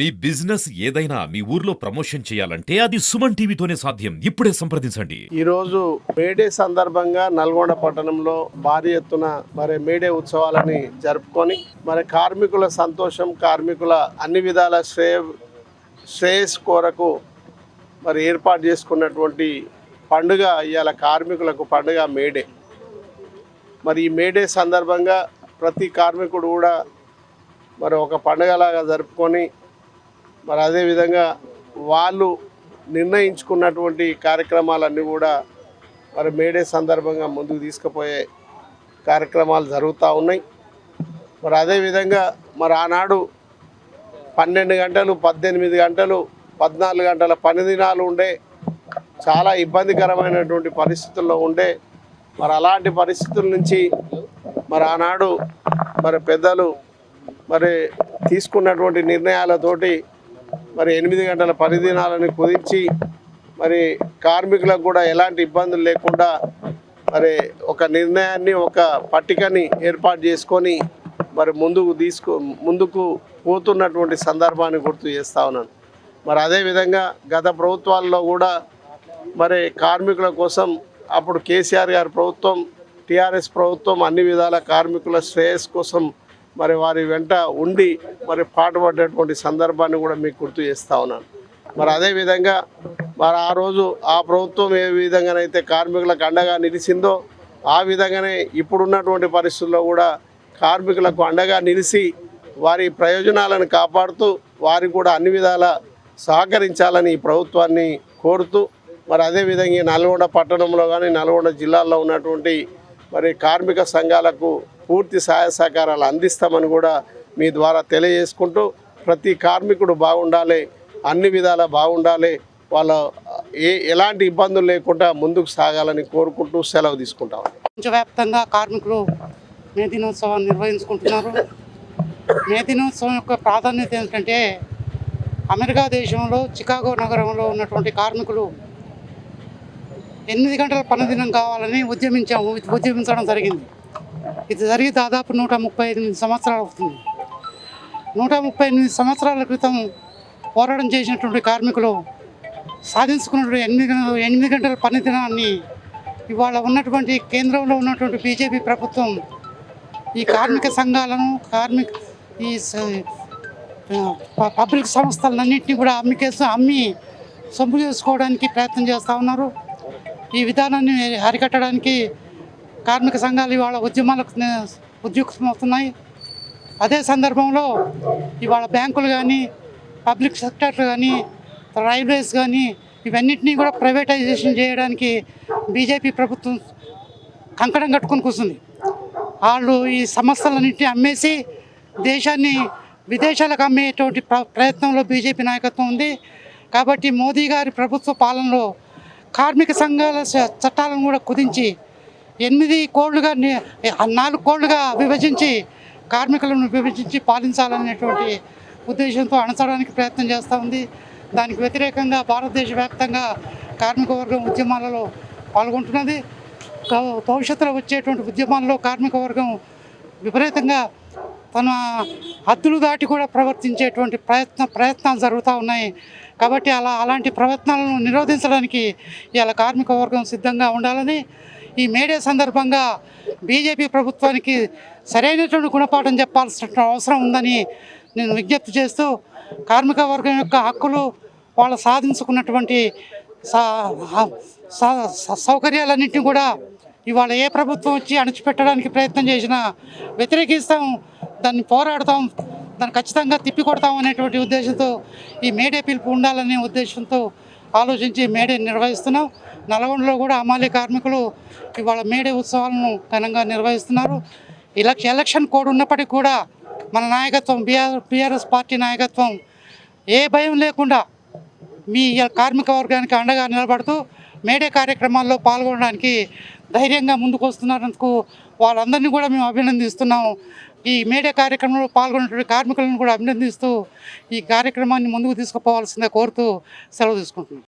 మీ business ఏదైనా మీ ఊర్లో promotion చేయాలంటే అది సుమన్ టీవీతోనే సాధ్యం. ఇప్పుడే సంప్రదించండి. ఈరోజు మేడే సందర్భంగా నల్గొండ పట్టణంలో భారీ ఎత్తున మరి మేడే ఉత్సవాలని జరుపుకొని మరి కార్మికుల సంతోషం కార్మికుల అన్ని విధాల శ్రేయ శ్రేయస్ కోరకు మరి ఏర్పాటు చేసుకున్నటువంటి పండుగ ఇవాళ కార్మికులకు పండుగ మేడే. మరి ఈ మేడే సందర్భంగా ప్రతి కార్మికుడు కూడా మరి ఒక పండుగలాగా జరుపుకొని మరి అదేవిధంగా వాళ్ళు నిర్ణయించుకున్నటువంటి కార్యక్రమాలన్నీ కూడా మరి మేడే సందర్భంగా ముందుకు తీసుకుపోయే కార్యక్రమాలు జరుగుతూ ఉన్నాయి. మరి అదేవిధంగా మరి ఆనాడు పన్నెండు గంటలు పద్దెనిమిది గంటలు పద్నాలుగు గంటల పని దినాలు ఉండే చాలా ఇబ్బందికరమైనటువంటి పరిస్థితుల్లో ఉండే మరి అలాంటి పరిస్థితుల నుంచి మరి ఆనాడు మరి పెద్దలు మరి తీసుకున్నటువంటి నిర్ణయాలతోటి మరి ఎనిమిది గంటల పరిదినాలను కుదిర్చి మరి కార్మికులకు కూడా ఎలాంటి ఇబ్బందులు లేకుండా మరి ఒక నిర్ణయాన్ని ఒక పట్టికని ఏర్పాటు చేసుకొని మరి ముందుకు తీసుకు ముందుకు పోతున్నటువంటి సందర్భాన్ని గుర్తు చేస్తా ఉన్నాను. మరి అదేవిధంగా గత ప్రభుత్వాల్లో కూడా మరి కార్మికుల కోసం అప్పుడు కేసీఆర్ గారి ప్రభుత్వం టీఆర్ఎస్ ప్రభుత్వం అన్ని విధాల కార్మికుల శ్రేయస్ కోసం మరి వారి వెంట ఉండి మరి పాటుపడ్డటువంటి సందర్భాన్ని కూడా మీకు గుర్తు చేస్తా ఉన్నాను. మరి అదేవిధంగా మరి ఆ రోజు ఆ ప్రభుత్వం ఏ విధంగానైతే కార్మికులకు అండగా నిలిచిందో ఆ విధంగానే ఇప్పుడున్నటువంటి పరిస్థితుల్లో కూడా కార్మికులకు అండగా నిలిచి వారి ప్రయోజనాలను కాపాడుతూ వారికి కూడా అన్ని విధాల సహకరించాలని ఈ ప్రభుత్వాన్ని కోరుతూ మరి అదేవిధంగా నల్గొండ పట్టణంలో కానీ నల్గొండ జిల్లాలో ఉన్నటువంటి మరి కార్మిక సంఘాలకు పూర్తి సహాయ సహకారాలు అందిస్తామని కూడా మీ ద్వారా తెలియజేసుకుంటూ ప్రతి కార్మికుడు బాగుండాలి అన్ని విధాలా బాగుండాలి వాళ్ళ ఏ ఎలాంటి ఇబ్బందులు లేకుండా ముందుకు సాగాలని కోరుకుంటూ సెలవు తీసుకుంటాం. ప్రపంచవ్యాప్తంగా కార్మికులు మే దినోత్సవాన్ని నిర్వహించుకుంటున్నారు. మే దినోత్సవం యొక్క ప్రాధాన్యత ఏంటంటే అమెరికా దేశంలో చికాగో నగరంలో ఉన్నటువంటి కార్మికులు ఎనిమిది గంటల పనిదినం కావాలని ఉద్యమించాము ఉద్యమించడం జరిగింది. ఇది జరిగి దాదాపు నూట ముప్పై ఎనిమిది సంవత్సరాలు అవుతుంది. నూట ముప్పై ఎనిమిది సంవత్సరాల క్రితం పోరాటం చేసినటువంటి కార్మికులు సాధించుకున్నటువంటి ఎనిమిది ఎనిమిది గంటల పని దినాన్ని ఇవాళ ఉన్నటువంటి కేంద్రంలో ఉన్నటువంటి బీజేపీ ప్రభుత్వం ఈ కార్మిక సంఘాలను కార్మిక ఈ పబ్లిక్ సంస్థలన్నింటినీ కూడా అమ్మికేసి అమ్మి సొమ్ము చేసుకోవడానికి ప్రయత్నం చేస్తూ ఉన్నారు. ఈ విధానాన్ని అరికట్టడానికి కార్మిక సంఘాలు ఇవాళ ఉద్యమాలకు ఉద్యుక్తమవుతున్నాయి అదే సందర్భంలో ఇవాళ బ్యాంకులు కానీ పబ్లిక్ సెక్టర్ కానీ రైల్వేస్ కానీ ఇవన్నింటినీ కూడా ప్రైవేటైజేషన్ చేయడానికి బీజేపీ ప్రభుత్వం కంకణం కట్టుకొని కూర్చుంది. వాళ్ళు ఈ సంస్థలన్నింటినీ అమ్మేసి దేశాన్ని విదేశాలకు అమ్మేటువంటి ప్ర- ప్రయత్నంలో బీజేపీ నాయకత్వం ఉంది. కాబట్టి మోదీ గారి ప్రభుత్వ పాలనలో కార్మిక సంఘాల చ- చట్టాలను కూడా కుదించి ఎనిమిది కోళ్ళుగా నాలుగు కోళ్ళుగా విభజించి కార్మికులను విభజించి పాలించాలనేటువంటి ఉద్దేశంతో అణచడానికి ప్రయత్నం చేస్తూ ఉంది. దానికి వ్యతిరేకంగా భారతదేశ వ్యాప్తంగా కార్మిక వర్గం ఉద్యమాలలో పాల్గొంటున్నది. భవిష్యత్తులో వచ్చేటువంటి ఉద్యమాల్లో కార్మిక వర్గం విపరీతంగా తన హద్దులు దాటి కూడా ప్రవర్తించేటువంటి ప్రయత్న ప్రయత్నాలు జరుగుతూ ఉన్నాయి. కాబట్టి అలా అలాంటి ప్రయత్నాలను నిరోధించడానికి ఇలా కార్మిక వర్గం సిద్ధంగా ఉండాలని ఈ మేడే సందర్భంగా బీజేపీ ప్రభుత్వానికి సరైనటువంటి గుణపాఠం చెప్పాల్సిన అవసరం ఉందని నేను విజ్ఞప్తి చేస్తూ కార్మిక వర్గం యొక్క హక్కులు వాళ్ళు సాధించుకున్నటువంటి సా- సా- సౌకర్యాలన్నింటినీ కూడా ఇవాళ ఏ ప్రభుత్వం వచ్చి అణచిపెట్టడానికి ప్రయత్నం చేసినా వ్యతిరేకిస్తాం దాన్ని పోరాడతాం దాన్ని ఖచ్చితంగా తిప్పికొడతాం అనేటువంటి ఉద్దేశంతో ఈ మేడే పిలుపు ఉండాలనే ఉద్దేశంతో ఆలోచించి మేడే నిర్వహిస్తున్నాం. నల్గొండలో కూడా అమాలి కార్మికులు ఇవాళ మేడే ఉత్సవాలను ఘనంగా నిర్వహిస్తున్నారు. ఎలక్షన్ ఎలక్షన్ కోడ్ ఉన్నప్పటికీ కూడా మన నాయకత్వం బీఆర్ బీఆర్ఎస్ పార్టీ నాయకత్వం ఏ భయం లేకుండా మీ కార్మిక వర్గానికి అండగా నిలబడుతూ మేడే కార్యక్రమాల్లో పాల్గొనడానికి ధైర్యంగా ముందుకు వస్తున్నందుకు వాళ్ళందరినీ కూడా మేము అభినందిస్తున్నాము. ఈ మేడే కార్యక్రమంలో పాల్గొన్నటువంటి కార్మికులను కూడా అభినందిస్తూ ఈ కార్యక్రమాన్ని ముందుకు తీసుకుపోవాల్సిందే కోరుతూ సెలవు తీసుకుంటున్నాం.